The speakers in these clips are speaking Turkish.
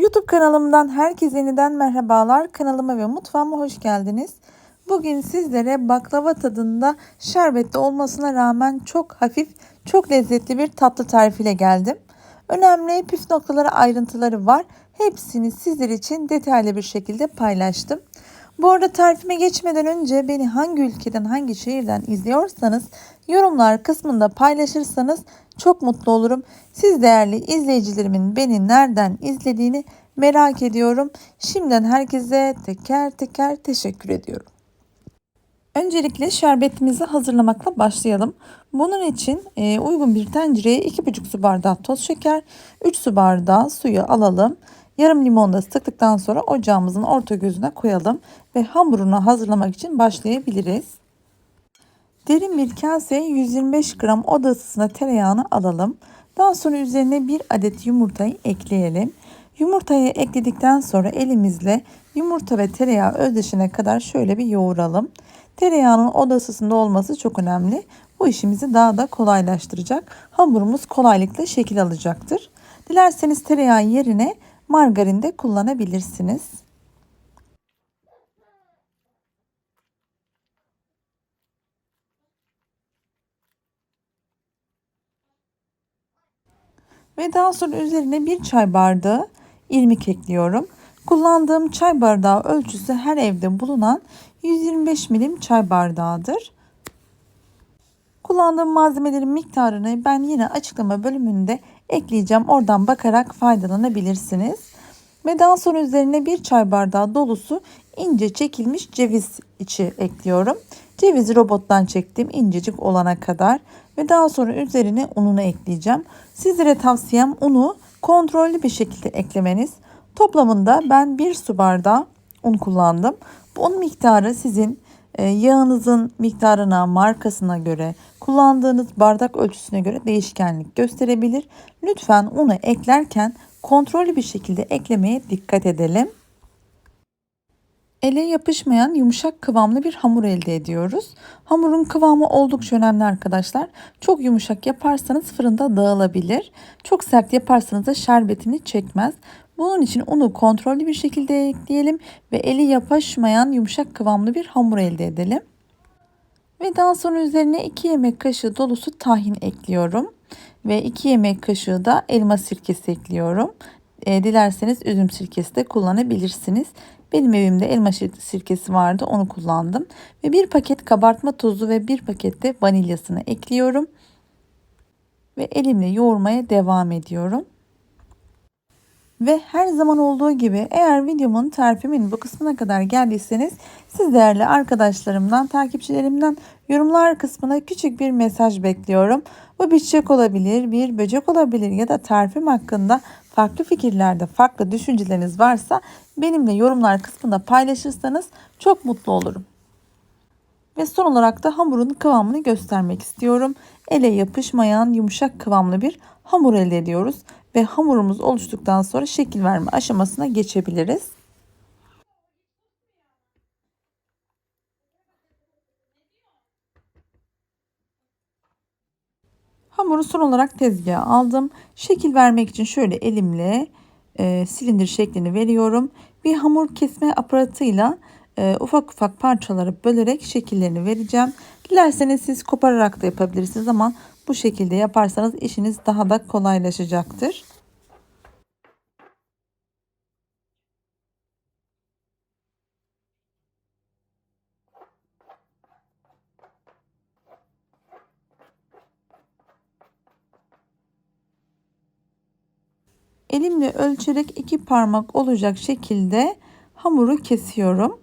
YouTube kanalımdan herkese yeniden merhabalar. Kanalıma ve mutfağıma hoş geldiniz. Bugün sizlere baklava tadında şerbetli olmasına rağmen çok hafif, çok lezzetli bir tatlı tarifiyle geldim. Önemli püf noktaları, ayrıntıları var. Hepsini sizler için detaylı bir şekilde paylaştım. Bu arada tarifime geçmeden önce beni hangi ülkeden, hangi şehirden izliyorsanız yorumlar kısmında paylaşırsanız çok mutlu olurum. Siz değerli izleyicilerimin beni nereden izlediğini merak ediyorum. Şimdiden herkese teker teker teşekkür ediyorum. Öncelikle şerbetimizi hazırlamakla başlayalım. Bunun için e, uygun bir tencereye 2,5 su bardağı toz şeker, 3 su bardağı suyu alalım. Yarım limonu da sıktıktan sonra ocağımızın orta gözüne koyalım ve hamurunu hazırlamak için başlayabiliriz. Derin bir kaseye 125 gram oda ısısına tereyağını alalım. Daha sonra üzerine bir adet yumurtayı ekleyelim. Yumurtayı ekledikten sonra elimizle yumurta ve tereyağı özdeşine kadar şöyle bir yoğuralım. Tereyağının oda ısısında olması çok önemli. Bu işimizi daha da kolaylaştıracak. Hamurumuz kolaylıkla şekil alacaktır. Dilerseniz tereyağı yerine margarin de kullanabilirsiniz. Ve daha sonra üzerine bir çay bardağı irmik ekliyorum. Kullandığım çay bardağı ölçüsü her evde bulunan 125 milim çay bardağıdır. Kullandığım malzemelerin miktarını ben yine açıklama bölümünde ekleyeceğim. Oradan bakarak faydalanabilirsiniz. Ve daha sonra üzerine bir çay bardağı dolusu ince çekilmiş ceviz içi ekliyorum. Cevizi robottan çektim incecik olana kadar ve daha sonra üzerine ununu ekleyeceğim. Sizlere tavsiyem unu kontrollü bir şekilde eklemeniz. Toplamında ben bir su bardağı un kullandım. Bu un miktarı sizin yağınızın miktarına, markasına göre, kullandığınız bardak ölçüsüne göre değişkenlik gösterebilir. Lütfen unu eklerken kontrollü bir şekilde eklemeye dikkat edelim. Ele yapışmayan yumuşak kıvamlı bir hamur elde ediyoruz. Hamurun kıvamı oldukça önemli arkadaşlar. Çok yumuşak yaparsanız fırında dağılabilir. Çok sert yaparsanız da şerbetini çekmez. Bunun için unu kontrollü bir şekilde ekleyelim ve eli yapışmayan yumuşak kıvamlı bir hamur elde edelim. Ve daha sonra üzerine 2 yemek kaşığı dolusu tahin ekliyorum. Ve 2 yemek kaşığı da elma sirkesi ekliyorum. E, dilerseniz üzüm sirkesi de kullanabilirsiniz. Benim evimde elma sirkesi vardı onu kullandım. Ve bir paket kabartma tozu ve bir paket de vanilyasını ekliyorum. Ve elimle yoğurmaya devam ediyorum. Ve her zaman olduğu gibi eğer videomun tarifimin bu kısmına kadar geldiyseniz siz değerli arkadaşlarımdan, takipçilerimden yorumlar kısmına küçük bir mesaj bekliyorum. Bu bir çiçek olabilir, bir böcek olabilir ya da tarifim hakkında farklı fikirlerde, farklı düşünceleriniz varsa benimle yorumlar kısmında paylaşırsanız çok mutlu olurum. Ve son olarak da hamurun kıvamını göstermek istiyorum. Ele yapışmayan yumuşak kıvamlı bir hamur elde ediyoruz ve hamurumuz oluştuktan sonra şekil verme aşamasına geçebiliriz. Hamuru son olarak tezgaha aldım. Şekil vermek için şöyle elimle e, silindir şeklini veriyorum. Bir hamur kesme aparatıyla e, ufak ufak parçaları bölerek şekillerini vereceğim. Dilerseniz siz kopararak da yapabilirsiniz ama bu şekilde yaparsanız işiniz daha da kolaylaşacaktır. Elimle ölçerek iki parmak olacak şekilde hamuru kesiyorum.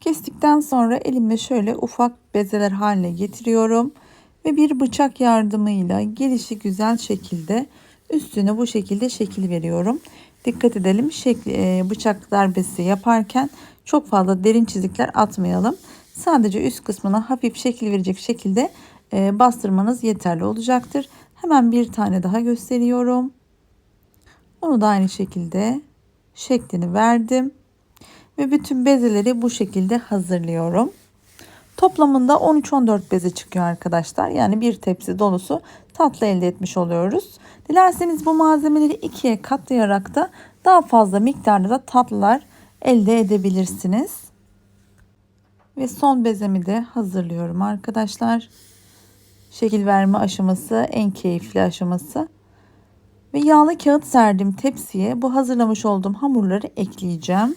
Kestikten sonra elimle şöyle ufak bezeler haline getiriyorum ve bir bıçak yardımıyla gelişi güzel şekilde üstüne bu şekilde şekil veriyorum. Dikkat edelim şekli, e, bıçak darbesi yaparken çok fazla derin çizikler atmayalım. Sadece üst kısmına hafif şekil verecek şekilde e, bastırmanız yeterli olacaktır. Hemen bir tane daha gösteriyorum. Onu da aynı şekilde şeklini verdim. Ve bütün bezeleri bu şekilde hazırlıyorum. Toplamında 13-14 beze çıkıyor arkadaşlar. Yani bir tepsi dolusu tatlı elde etmiş oluyoruz. Dilerseniz bu malzemeleri ikiye katlayarak da daha fazla miktarda da tatlılar elde edebilirsiniz. Ve son bezemi de hazırlıyorum arkadaşlar. Şekil verme aşaması en keyifli aşaması. Ve yağlı kağıt serdim tepsiye bu hazırlamış olduğum hamurları ekleyeceğim.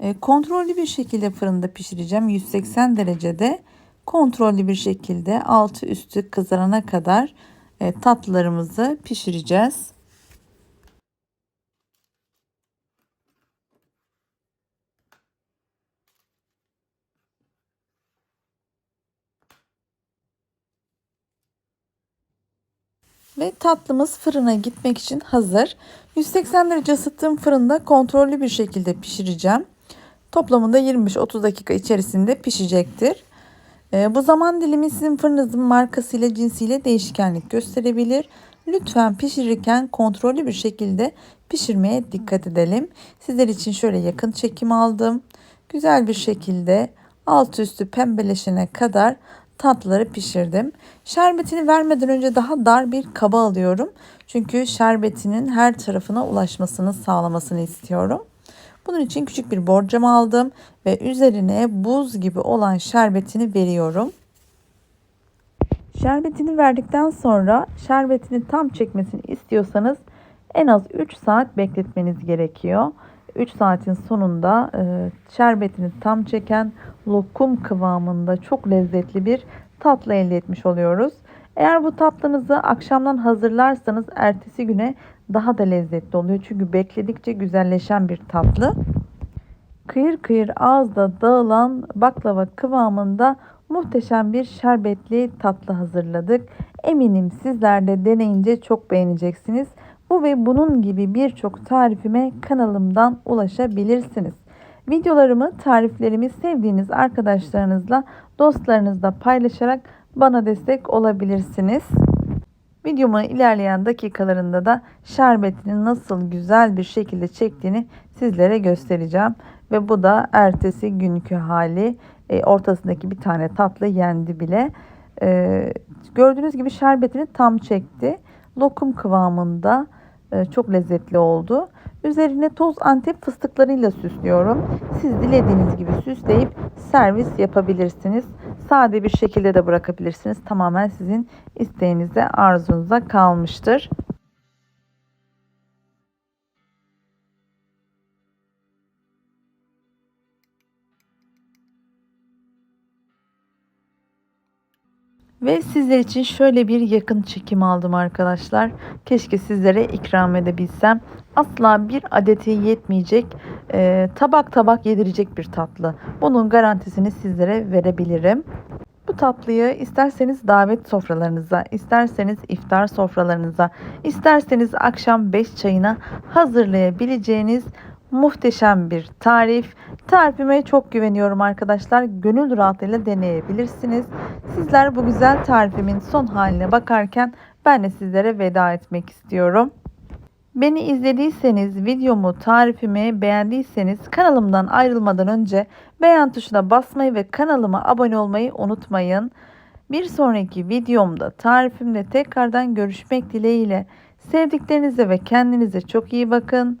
E, kontrollü bir şekilde fırında pişireceğim. 180 derecede kontrollü bir şekilde altı üstü kızarana kadar e, tatlılarımızı pişireceğiz. Ve tatlımız fırına gitmek için hazır. 180 derece ısıttığım fırında kontrollü bir şekilde pişireceğim. Toplamında 25-30 dakika içerisinde pişecektir. E, bu zaman dilimi sizin fırınızın markasıyla cinsiyle değişkenlik gösterebilir. Lütfen pişirirken kontrollü bir şekilde pişirmeye dikkat edelim. Sizler için şöyle yakın çekim aldım. Güzel bir şekilde alt üstü pembeleşene kadar tatlıları pişirdim. Şerbetini vermeden önce daha dar bir kaba alıyorum. Çünkü şerbetinin her tarafına ulaşmasını sağlamasını istiyorum. Bunun için küçük bir borcam aldım ve üzerine buz gibi olan şerbetini veriyorum. Şerbetini verdikten sonra şerbetini tam çekmesini istiyorsanız en az 3 saat bekletmeniz gerekiyor. 3 saatin sonunda e, şerbetini tam çeken lokum kıvamında çok lezzetli bir tatlı elde etmiş oluyoruz. Eğer bu tatlınızı akşamdan hazırlarsanız ertesi güne daha da lezzetli oluyor. Çünkü bekledikçe güzelleşen bir tatlı. Kıyır kıyır ağızda dağılan baklava kıvamında muhteşem bir şerbetli tatlı hazırladık. Eminim sizler de deneyince çok beğeneceksiniz. Bu ve bunun gibi birçok tarifime kanalımdan ulaşabilirsiniz. Videolarımı, tariflerimi sevdiğiniz arkadaşlarınızla, dostlarınızla paylaşarak bana destek olabilirsiniz. Videomun ilerleyen dakikalarında da şerbetini nasıl güzel bir şekilde çektiğini sizlere göstereceğim. Ve bu da ertesi günkü hali. E, ortasındaki bir tane tatlı yendi bile. E, gördüğünüz gibi şerbetini tam çekti. Lokum kıvamında e, çok lezzetli oldu. Üzerine toz antep fıstıklarıyla süslüyorum. Siz dilediğiniz gibi süsleyip servis yapabilirsiniz. Sade bir şekilde de bırakabilirsiniz. Tamamen sizin isteğinize, arzunuza kalmıştır. Ve sizler için şöyle bir yakın çekim aldım arkadaşlar. Keşke sizlere ikram edebilsem. Asla bir adeti yetmeyecek, e, tabak tabak yedirecek bir tatlı. Bunun garantisini sizlere verebilirim. Bu tatlıyı isterseniz davet sofralarınıza, isterseniz iftar sofralarınıza, isterseniz akşam 5 çayına hazırlayabileceğiniz muhteşem bir tarif. Tarifime çok güveniyorum arkadaşlar. Gönül rahatlığıyla deneyebilirsiniz. Sizler bu güzel tarifimin son haline bakarken ben de sizlere veda etmek istiyorum. Beni izlediyseniz, videomu, tarifimi beğendiyseniz kanalımdan ayrılmadan önce beğen tuşuna basmayı ve kanalıma abone olmayı unutmayın. Bir sonraki videomda, tarifimde tekrardan görüşmek dileğiyle. Sevdiklerinize ve kendinize çok iyi bakın.